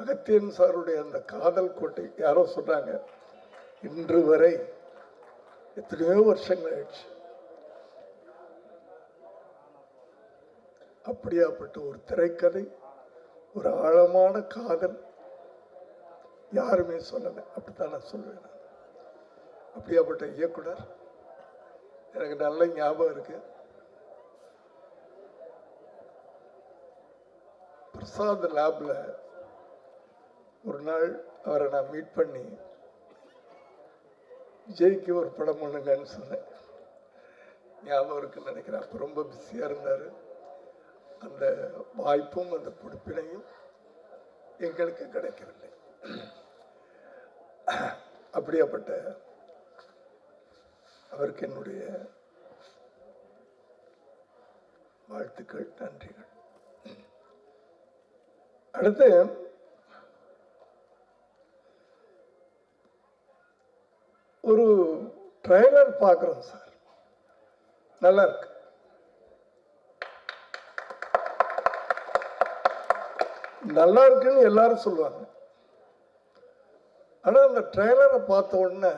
அகத்தியன் சாருடைய அந்த காதல் கோட்டை யாரோ சொன்னாங்க இன்று வரை எத்தனையோ வருஷங்கள் ஆயிடுச்சு. அப்படியாப்பட்ட ஒரு திரைக்கதை ஒரு ஆழமான காதல் யாருமே சொல்லலை. அப்படித்தான் நான் சொல்லுவேன் அப்படியாப்பட்ட இயக்குனர் எனக்கு நல்ல ஞாபகம் இருக்கு. பிரசாத் லேப்ல ஒரு நாள் அவரை நான் மீட் பண்ணி விஜய்க்கு ஒரு படம் பண்ணுங்கன்னு சொன்னேன். ஞாபகம் இருக்குன்னு நினைக்கிறேன். அப்போ ரொம்ப பிஸியாக இருந்தார். அந்த வாய்ப்பும் அந்த பொறுப்பினையும் எங்களுக்கு கிடைக்கவில்லை. அப்படியாப்பட்ட அவருக்கு என்னுடைய வாழ்த்துக்கள் நன்றிகள். அடுத்து ஒரு ட்ரைலர் பார்க்குறோம் சார். நல்லா இருக்கு. நல்லா இருக்குன்னு எல்லாரும் சொல்லுவாங்க. ஆனால் அந்த ட்ரெய்லரை பார்த்த உடனே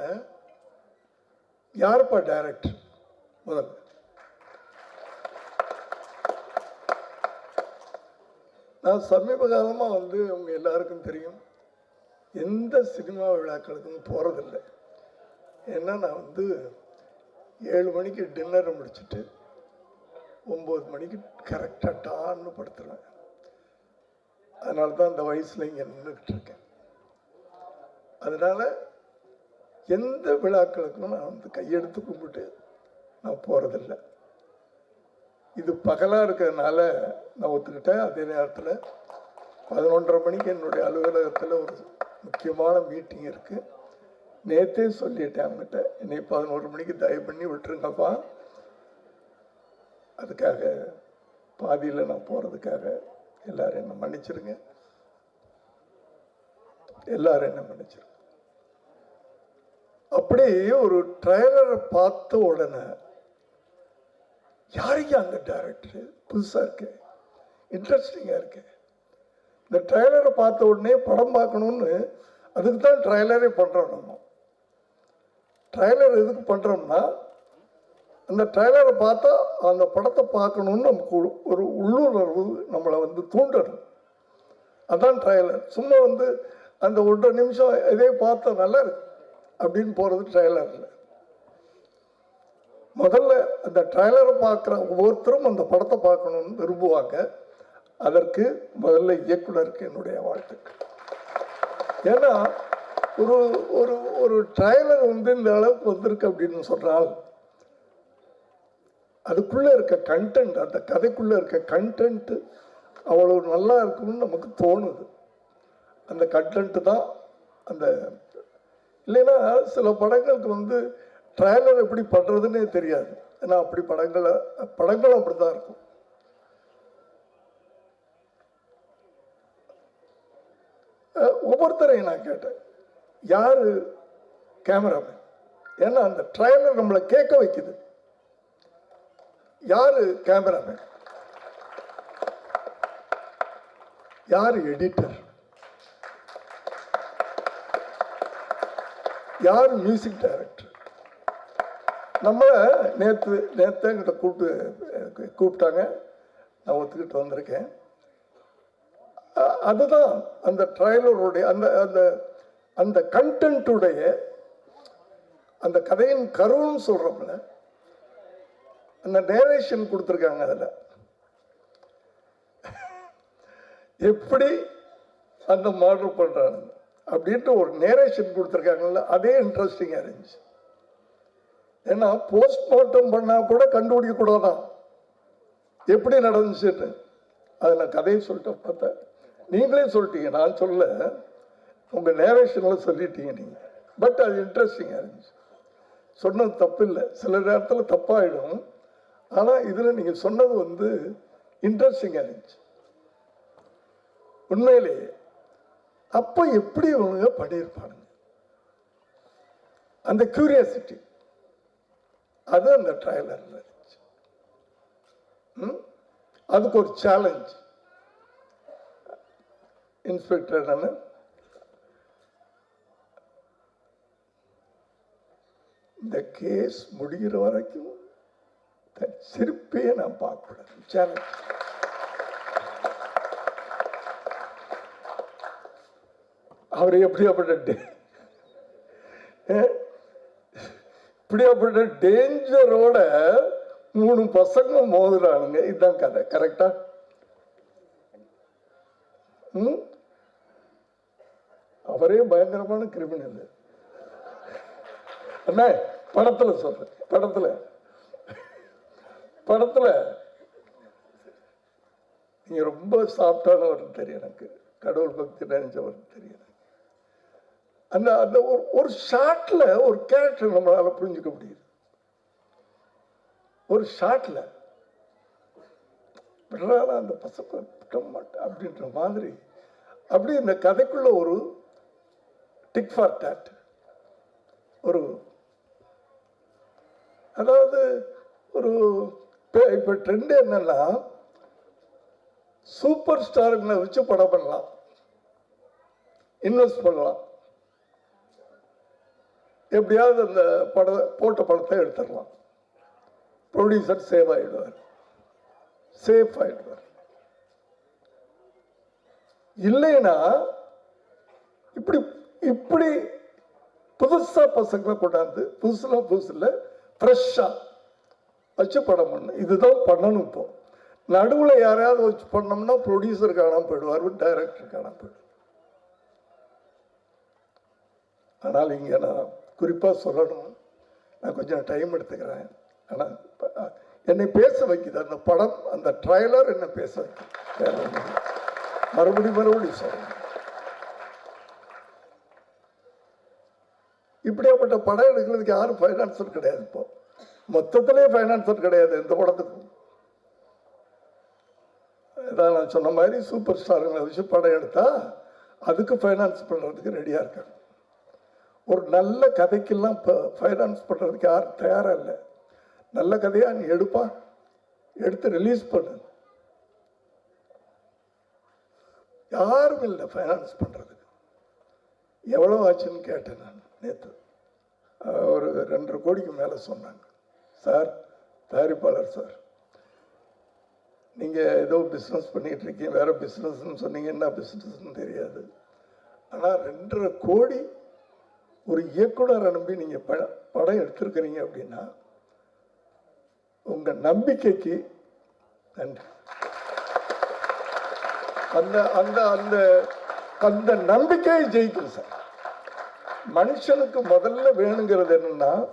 யாருப்பா டைரக்டர் முதல்ல. நான் சமீப காலமாக வந்து உங்கள் எல்லாருக்கும் தெரியும். எந்த சினிமா விழாக்களுக்கும் போகிறதில்லை ஏன்னா நான் வந்து ஏழு மணிக்கு டின்னரை முடிச்சுட்டு ஒம்பது மணிக்கு கரெக்டாக டான்னு படுத்துருவேன். அதனால தான் இந்த வயசில் இங்கே நின்றுக்கிட்டு இருக்கேன். அதனால் எந்த விழாக்களுக்கும் நான் வந்து கையெடுத்து கும்பிட்டு நான் போகிறதில்ல இது பகலாக இருக்கிறதுனால நான் ஒத்துக்கிட்டேன். அதே நேரத்தில் பதினொன்றரை மணிக்கு என்னுடைய அலுவலகத்தில் ஒரு முக்கியமான மீட்டிங் இருக்குது நேற்றே சொல்லிட்டேன் அவங்ககிட்ட. என்னை பதினோரு மணிக்கு தயவு பண்ணி விட்டுருங்கப்பா. அதுக்காக பாதியில் நான் போகிறதுக்காக எல்லாரும் என்ன மன்னிச்சிருங்க. எல்லாரும் என்ன மன்னிச்சிருங்க. அப்படி ஒரு ட்ரைலரை பார்த்த உடனே யாருக்கு அந்த டேரக்டர் புதுசாக இருக்கு. இன்ட்ரெஸ்டிங்காக இருக்கு. இந்த ட்ரைலரை பார்த்த உடனே படம் பார்க்கணும்னு அதுக்கு தான் ட்ரைலரே பண்ணுறோம் நம்ம. ட்ரைலர் எதுக்கு பண்ணுறோம்னா அந்த ட்ரைலரை பார்த்தா அந்த படத்தை பார்க்கணுன்னு நமக்கு ஒரு- உள்ளுணர்வு நம்மளை வந்து தூண்டணும். அதான் ட்ரைலர் சும்மா வந்து அந்த ஒன்றரை நிமிஷம் இதே பார்த்தா நல்லா இருக்கு அப்படின்னு போகிறது ட்ரைலர் முதல்ல அந்த ட்ரைலரை பார்க்குற ஒவ்வொருத்தரும் அந்த படத்தை பார்க்கணும்னு விரும்புவாங்க. அதற்கு முதல்ல இயக்குனருக்கு என்னுடைய வாழ்த்துக்கள். ஏன்னா ஒரு ஒரு ஒரு ட்ரைலர் வந்து இந்த அளவுக்கு வந்திருக்கு அப்படின்னு சொல்கிறாள் அதுக்குள்ளே இருக்க கண்டென்ட் அந்த கதைக்குள்ளே இருக்க கண்டென்ட்டு அவ்வளோ நல்லா இருக்கும்னு நமக்கு தோணுது. அந்த கண்டென்ட்டு தான் அந்த இல்லைன்னா சில படங்களுக்கு வந்து ட்ரைலர் எப்படி பண்ணுறதுன்னே தெரியாது. ஏன்னா அப்படி படங்களை படங்கள் அப்படி தான் இருக்கும் ஒவ்வொருத்தரையும் நான் கேட்டேன். யார் கேமராமேன்? ஏன்னா அந்த ட்ரைலர் நம்மளை கேட்க வைக்குது. யார் கேமராமேன்? யார் எடிட்டர் யார் மியூசிக் டைரக்டர் நம்மளை நேற்று நேற்று என்கிட்ட கூப்பிட்டு கூப்பிட்டாங்க. நான் ஒத்துக்கிட்டு வந்திருக்கேன். அதுதான் அந்த ட்ரைலருடைய அந்த அந்த அந்த கண்டென்ட்டுடைய அந்த கதையின் கருன்னு சொல்கிறோம்ல அந்த நேரேஷன் கொடுத்துருக்காங்க அதில். எப்படி அந்த மாடல் பண்ணுறாங்க அப்படின்ட்டு ஒரு நேரேஷன் கொடுத்துருக்காங்கல்ல அதே இன்ட்ரெஸ்டிங்காக இருந்துச்சு. ஏன்னா போஸ்ட்மார்ட்டம் பண்ணால் கூட கண்டுபிடிக்க கூடாதான் எப்படி நடந்துச்சுன்னு. அதை நான் கதையை சொல்லிட்டு பார்த்தேன் நீங்களே சொல்லிட்டீங்க நான் சொல்ல உங்கள் நேரேஷனில் சொல்லிட்டீங்க நீங்கள் பட் அது இன்ட்ரெஸ்டிங்காக இருந்துச்சு. சொன்னது தப்பு இல்லை சில நேரத்தில் தப்பாயிடும். ஆனால் இதில் நீங்கள் சொன்னது வந்து இன்ட்ரெஸ்டிங்காக இருந்துச்சு. உண்மையிலேயே அப்போ எப்படி இவனுங்க பண்ணியிருப்பானுங்க? அந்த கியூரியாசிட்டி அது அந்த ட்ரைலரில் இருந்துச்சு. ம்? அதுக்கு ஒரு சேலஞ்ச் இன்ஸ்பெக்டர் என்ன இந்த கேஸ் முடிகிற வரைக்கும் தன் சிரிப்பையே நான் பார்க்கக்கூடாது. சேலஞ்ச் அவர் எப்படியாப்பட்ட டே- இப்படியாப்பட்ட டேஞ்சரோட மூணு பசங்க மோதுறானுங்க. இதுதான் கதை. கரெக்டா அவரே பயங்கரமான கிரிமினல் அண்ணா படத்துல சொல்றேன். படத்துல. படத்துல நீங்க ரொம்ப சாஃப்டானவர் தெரியும் எனக்கு. கடவுள் பக்தி நினைச்சவர் தெரியும் அந்த அந்த ஒரு ஒரு ஷாட்ல ஒரு கேரக்டர் நம்மளால புரிஞ்சுக்க முடியுது. ஒரு ஷாட்ல விடறால அந்த பசங்க விட மாட்டேன் அப்படின்ற மாதிரி அப்படி இந்த கதைக்குள்ள ஒரு டிக் ஃபார் டேட் ஒரு அதாவது ஒரு இப்போ ட்ரெண்டு என்னென்னா சூப்பர் ஸ்டாருங்களை வச்சு படம் பண்ணலாம். இன்வெஸ்ட் பண்ணலாம். எப்படியாவது அந்த படத்தை போட்ட படத்தை எடுத்துடலாம். ப்ரொடியூசர் சேவ் ஆகிடுவார் சேஃப் ஆகிடுவார் இல்லைன்னா இப்படி இப்படி புதுசாக பசங்களை கொண்டாந்து புதுசுலாம் புதுசு இல்லை ஃப்ரெஷ்ஷாக வச்சு படம் பண்ணு. இதுதான் பண்ணணும் இப்போ. நடுவில் யாரையாவது வச்சு பண்ணோம்னா ப்ரொடியூசர் காணாமல் போயிடுவார் டைரக்டர் காணாமல் போயிடுவார். ஆனால் இங்கே நான் குறிப்பாக சொல்லணும். நான் கொஞ்சம் டைம் எடுத்துக்கிறேன். ஆனால் என்னை பேச வைக்குது. அந்த படம் அந்த ட்ரைலர் என்னை பேச வைக்குது. மறுபடியும் மறுபடியும் சொல்றேன் இப்படியாப்பட்ட படம் எடுக்கிறதுக்கு யாரும் ஃபைனான்சர் கிடையாது இப்போ. மொத்தத்திலே ஃபைனான்சர் கிடையாது எந்த படத்துக்கும். இதான் நான் சொன்ன மாதிரி சூப்பர் ஸ்டாருங்களை வச்சு படம் எடுத்தால் அதுக்கு ஃபைனான்ஸ் பண்ணுறதுக்கு ரெடியாக இருக்காங்க. ஒரு நல்ல கதைக்கெல்லாம் இப்போ ஃபைனான்ஸ் பண்ணுறதுக்கு யாரும் தயாராக இல்லை. நல்ல கதையாக நீ எடுப்பா. எடுத்து ரிலீஸ் பண்ணு. யாரும் இல்லை ஃபைனான்ஸ் பண்ணுறதுக்கு எவ்வளோ ஆச்சுன்னு கேட்டேன் நான் நேற்று ஒரு ரெண்டரை கோடிக்கு மேலே சொன்னாங்க. சார் தயாரிப்பாளர் சார் நீங்கள் ஏதோ பிஸ்னஸ் பண்ணிகிட்டு இருக்கீங்க வேறு பிஸ்னஸ்ன்னு சொன்னீங்க என்ன பிஸ்னஸ்ன்னு தெரியாது. ஆனால் ரெண்டரை கோடி ஒரு இயக்குனர் அனுப்பி நீங்கள் ப படம் எடுத்திருக்கிறீங்க அப்படின்னா உங்கள் நம்பிக்கைக்கு நன்றி. அந்த அந்த அந்த அந்த நம்பிக்கையை ஜெயிக்கும் சார். மனுஷனுக்கு முதல்ல வேணுங்கிறது என்னன்னா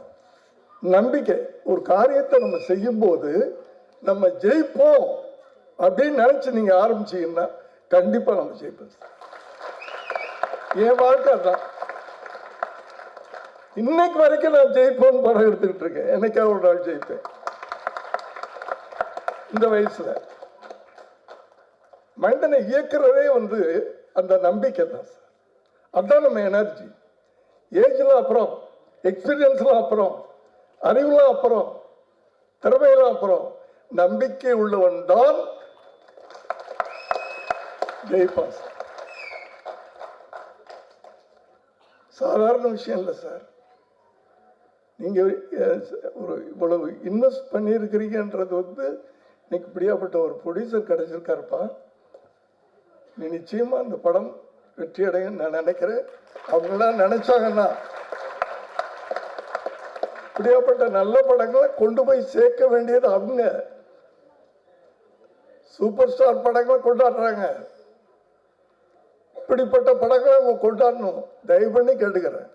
நம்பிக்கை. ஒரு காரியத்தை நம்ம செய்யும்போது நம்ம ஜெயிப்போம் அப்படின்னு நினைச்சு நீங்க ஆரம்பிச்சீங்கன்னா கண்டிப்பா நம்ம ஜெயிப்போம். சார். என் வாழ்க்கை அதான். இன்னைக்கு வரைக்கும் நான் ஜெயிப்போம்னு படம் எடுத்துக்கிட்டு இருக்கேன். என்னைக்கா ஒரு நாள் ஜெயிப்பேன். இந்த வயசுல. மனிதனை இயக்குறதே வந்து அந்த நம்பிக்கை தான் சார். அதான் நம்ம எனர்ஜி ஏஜ்லாம் அப்புறம் எக்ஸ்பீரியன்ஸ்லாம் அப்புறம் அறிவுலாம் அப்புறம் திறமையெல்லாம் அப்புறம் நம்பிக்கை உள்ளவன் தான் ஜெய்பாஸ் சார் சாதாரண விஷயம் இல்லை சார். நீங்கள் ஒரு இவ்வளவு இன்வெஸ்ட் பண்ணியிருக்கிறீங்கன்றது வந்து இன்னைக்கு இப்படியாப்பட்ட ஒரு ப்ரொடியூசர் கிடைச்சிருக்காருப்பா. நீ நிச்சயமாக அந்த படம் வெற்றி அடையும் நான் நினைக்கிறேன். அவங்களாம் நினைச்சாங்கன்னா இப்படியாப்பட்ட நல்ல படங்களை கொண்டு போய் சேர்க்க வேண்டியது அவங்க. சூப்பர் ஸ்டார் படங்களை கொண்டாடுறாங்க. இப்படிப்பட்ட படங்களை அவங்க கொண்டாடணும். தயவு பண்ணி கேட்டுக்கிறேன்.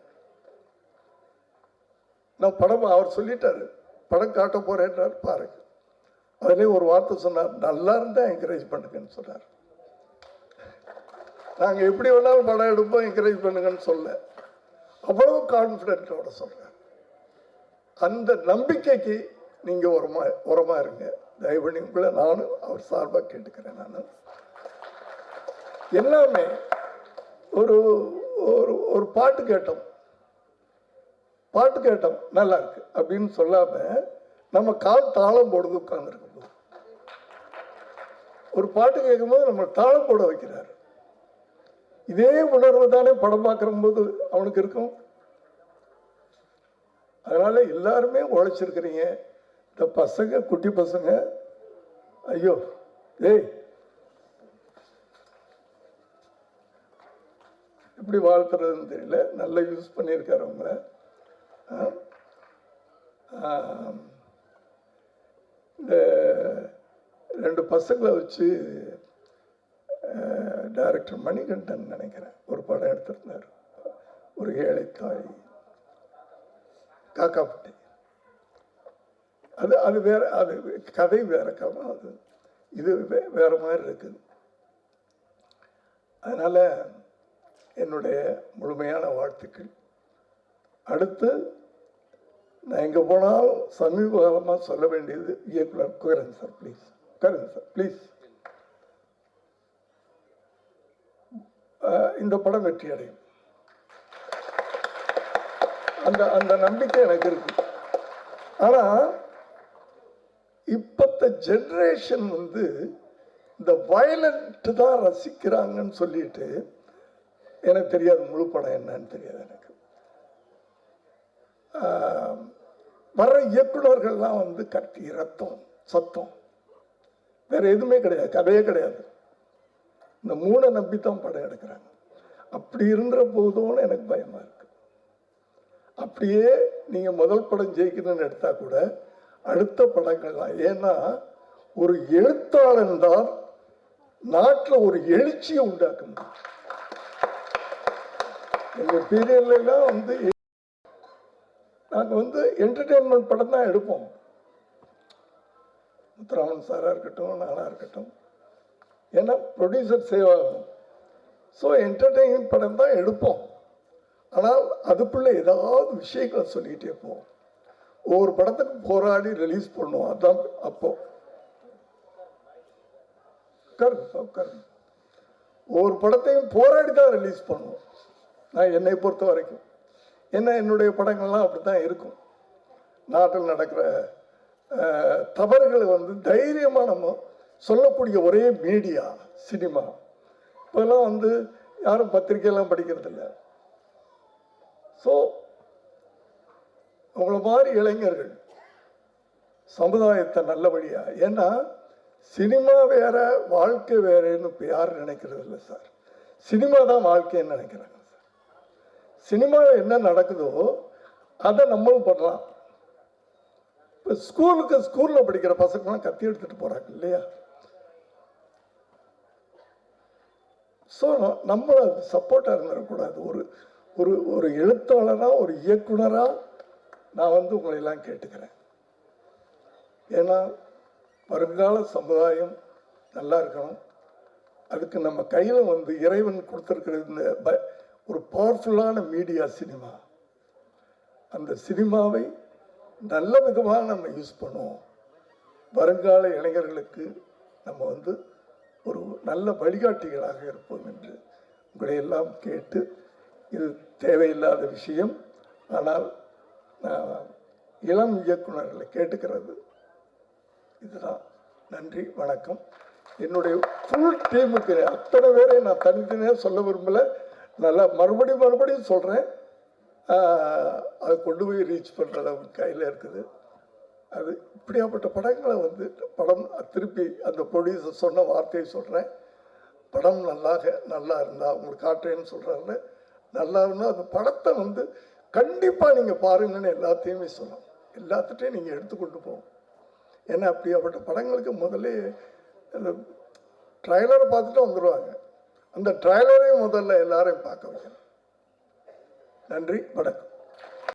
நான் படம் அவர் சொல்லிட்டாரு. படம் காட்ட போறேன்றார் பாருங்க. அதுலேயும் ஒரு வார்த்தை சொன்னார் நல்லா இருந்தால் என்கரேஜ் பண்ணுங்கன்னு சொன்னார். நாங்கள் எப்படி வேணாலும் படம் எடுப்போம் என்கரேஜ் பண்ணுங்கன்னு சொல்ல. அவ்வளவு கான்ஃபிடென்ட்டோட சொல்கிறேன் அந்த நம்பிக்கைக்கு நீங்கள் உரமா உரமாக இருங்க. தயவு பண்ணி உங்களை நானும் அவர் சார்பாக கேட்டுக்கிறேன் நான். எல்லாமே ஒரு ஒரு ஒரு பாட்டு கேட்டோம். பாட்டு கேட்டோம் நல்லா இருக்கு. அப்படின்னு சொல்லாமல் நம்ம கால் தாளம் போடுறது போது. ஒரு பாட்டு கேட்கும்போது நம்ம தாளம் போட வைக்கிறாரு. இதே உணர்வு தானே படம் பார்க்குற போது அவனுக்கு இருக்கும். அதனால எல்லாருமே உழைச்சிருக்கிறீங்க. இந்த பசங்க குட்டி பசங்க ஐயோ ஏய் எப்படி வாழ்த்துறதுன்னு தெரியல. நல்லா யூஸ் பண்ணியிருக்காரு அவங்கள. இந்த ரெண்டு பசங்களை வச்சு டைரக்டர் மணிகண்டன் நினைக்கிறேன். ஒரு படம் எடுத்திருந்தார். ஒரு ஏழைக்காய் காக்காப்பட்டி. அது அது வேற அது கதை வேற கதை. அது இது வே- வேற மாதிரி இருக்குது. அதனால் என்னுடைய முழுமையான வாழ்த்துக்கள். அடுத்து நான் எங்கே போனாலும் சமீப காலமாக சொல்ல வேண்டியது இயக்குனர் Kugaran sir please Kugaran sir please இந்த படம் வெற்றி அடையும். அந்த அந்த நம்பிக்கை எனக்கு இருக்கு. ஆனா இப்பத்த ஜென்ரேஷன் வந்து இந்த வயலண்ட் தான் ரசிக்கிறாங்கன்னு சொல்லிட்டு எனக்கு தெரியாது முழு படம் என்னன்னு தெரியாது எனக்கு. வர வர்ற இயக்குனர்கள்லாம் வந்து கட்டி ரத்தம் சத்தம். வேற எதுவுமே கிடையாது கதையே கிடையாது. இந்த மூணை தான் படம் எடுக்கிறாங்க. அப்படி இருந்த போதும்னு எனக்கு பயமா இருக்கு. அப்படியே நீங்க முதல் படம் ஜெயிக்கணும்னு எடுத்தா கூட அடுத்த படங்கள்லாம் ஏன்னா ஒரு எழுத்தாளன் தான் நாட்டில் ஒரு எழுச்சியை உண்டாக்க முடியும். எங்க பீரியட்லாம் வந்து நாங்கள் வந்து என்டர்டெயின்மெண்ட் படம் தான் எடுப்போம். முத்துராமன் சாராக இருக்கட்டும் நானாக இருக்கட்டும். ஏன்னா ப்ரொடியூசர் சேவ். ஸோ என்டர்டெயின் படம் தான் எடுப்போம். ஆனால் அதுக்குள்ளே ஏதாவது விஷயங்களை சொல்லிக்கிட்டே போவோம் ஒவ்வொரு படத்துக்கு போராடி ரிலீஸ் பண்ணுவோம். அதான் அப்போ. ஒவ்வொரு படத்தையும் போராடி தான் ரிலீஸ் பண்ணுவோம். நான் என்னை பொறுத்த வரைக்கும். ஏன்னா என்னுடைய படங்கள்லாம் அப்படி தான் இருக்கும். நாட்டில் நடக்கிற தவறுகளை வந்து தைரியமாக நம்ம சொல்லக்கூடிய ஒரே மீடியா சினிமா இப்போல்லாம் வந்து யாரும் பத்திரிக்கையெல்லாம் படிக்கிறதில்ல. ஸோ உங்களை மாதிரி இளைஞர்கள் சமுதாயத்தை நல்ல வழியா ஏன்னா சினிமா வேற வாழ்க்கை வேறேன்னு இப்போ யாரும் நினைக்கிறது இல்லை சார். சினிமா தான் வாழ்க்கைன்னு நினைக்கிறாங்க சார். சினிமாவில் என்ன நடக்குதோ அதை நம்மளும் பண்ணலாம். இப்போ ஸ்கூலுக்கு ஸ்கூலில் படிக்கிற பசங்களாம் கத்தி எடுத்துகிட்டு போகிறாங்க இல்லையா? ஸோ நம்ம சப்போர்ட்டாக இருந்துடக்கூடாது ஒரு ஒரு ஒரு எழுத்தாளராக ஒரு இயக்குனராக நான் வந்து உங்களை எல்லாம் கேட்டுக்கிறேன். ஏன்னா வருங்கால சமுதாயம் நல்லா இருக்கணும். அதுக்கு நம்ம கையில் வந்து இறைவன் கொடுத்துருக்கிற இந்த ப- ஒரு பவர்ஃபுல்லான மீடியா சினிமா அந்த சினிமாவை நல்ல விதமாக நம்ம யூஸ் பண்ணுவோம். வருங்கால இளைஞர்களுக்கு நம்ம வந்து ஒரு நல்ல வழிகாட்டிகளாக இருப்போம் என்று உங்களை எல்லாம் கேட்டு இது தேவையில்லாத விஷயம். ஆனால் நான் இளம் இயக்குனர்களை கேட்டுக்கிறது. இதுதான். நன்றி வணக்கம். என்னுடைய ஃபுல் டீமுக்கு அத்தனை பேரை நான் தனித்தனியாக சொல்ல விரும்பலை. நல்லா மறுபடியும் மறுபடியும் சொல்கிறேன் அதை கொண்டு போய் ரீச் பண்ணுற அளவுக்கு கையில் இருக்குது. அது இப்படியாப்பட்ட படங்களை வந்து படம் திருப்பி அந்த ப்ரொடியூசர் சொன்ன வார்த்தையை சொல்கிறேன் படம் நல்லாக நல்லா இருந்தால் உங்களுக்கு காட்டுறேன்னு சொல்கிறாருல நல்லா இருந்தால் அந்த படத்தை வந்து கண்டிப்பாக நீங்கள் பாருங்கன்னு எல்லாத்தையுமே சொல்லலாம் எல்லாத்துட்டையும் நீங்கள் எடுத்துக்கொண்டு போகும் ஏன்னா அப்படியாப்பட்ட படங்களுக்கு முதல்ல அந்த ட்ரைலரை பார்த்துட்டு வந்துடுவாங்க அந்த ட்ரைலரையும் முதல்ல எல்லாரையும் பார்க்க வைக்கணும். நன்றி வணக்கம்.